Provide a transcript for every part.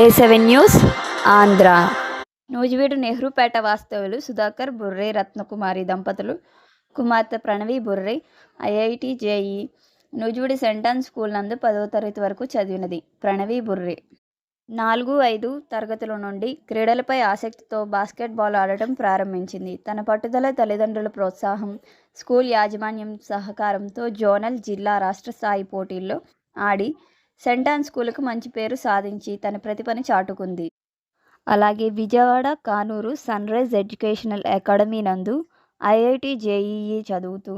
A seven news Andhra. Nuzvid Nehrupeta వాస్తవులు Sudhakar Burre Ratnakumari దంపతులు కుమార్తె Pranavi Burre IIT JEE. Nuzvid సెంటాన్ స్కూల్ నందు పదవ తరగతి వరకు చదివినది ప్రణవి బుర్రే. నాలుగు ఐదు తరగతుల నుండి క్రీడలపై ఆసక్తితో బాస్కెట్బాల్ ఆడటం ప్రారంభించింది. తన పట్టుదల తల్లిదండ్రుల ప్రోత్సాహం స్కూల్ యాజమాన్యం సహకారంతో జోనల్ జిల్లా రాష్ట్ర స్థాయి పోటీల్లో ఆడి సెంటాన్ స్కూలుకు మంచి పేరు సాధించి తన ప్రతిభను చాటుకుంది. అలాగే Vijayawada Kanuru sun rise educational academy నందు ఐఐటి జేఈఈ చదువుతూ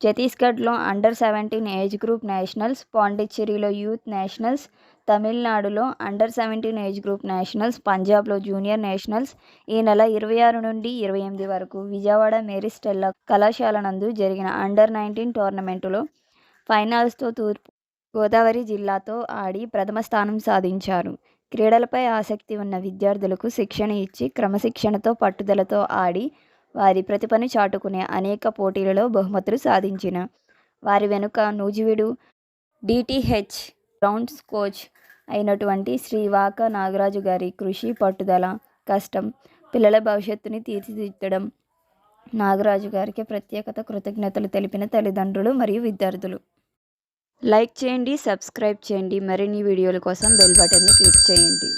ఛత్తీస్గఢ్లో under seventeen age group nationals పాండిచ్చేరిలో youth nationals తమిళనాడులో under seventeen age group nationals పంజాబ్లో జూనియర్ నేషనల్స్ ఈ నెల ఇరవై ఆరు నుండి ఇరవై ఎనిమిది వరకు విజయవాడ మేరీ స్టెల్లా కళాశాల నందు జరిగిన అండర్ నైన్టీన్ టోర్నమెంటులో ఫైనల్స్తో తూర్పు గోదావరి జిల్లాతో ఆడి ప్రథమ స్థానం సాధించారు. క్రీడలపై ఆసక్తి ఉన్న విద్యార్థులకు శిక్షణ ఇచ్చి క్రమశిక్షణతో పట్టుదలతో ఆడి వారి ప్రతిభను చాటుకునే అనేక పోటీలలో బహుమతులు సాధించిన. వారి వెనుక నూజివీడు డిటిహెచ్ గ్రౌండ్స్ కోచ్ అయినటువంటి శ్రీ వాక నాగరాజు గారి కృషి పట్టుదల కష్టం పిల్లల భవిష్యత్తుని తీర్చిదిద్దడం నాగరాజు గారికి ప్రత్యేకత కృతజ్ఞతలు తెలిపిన తల్లిదండ్రులు మరియు విద్యార్థులు. లైక్ చేయండి సబ్స్క్రైబ్ చేయండి. మరిన్ని వీడియోల కోసం బెల్ బటన్ని క్లిక్ చేయండి.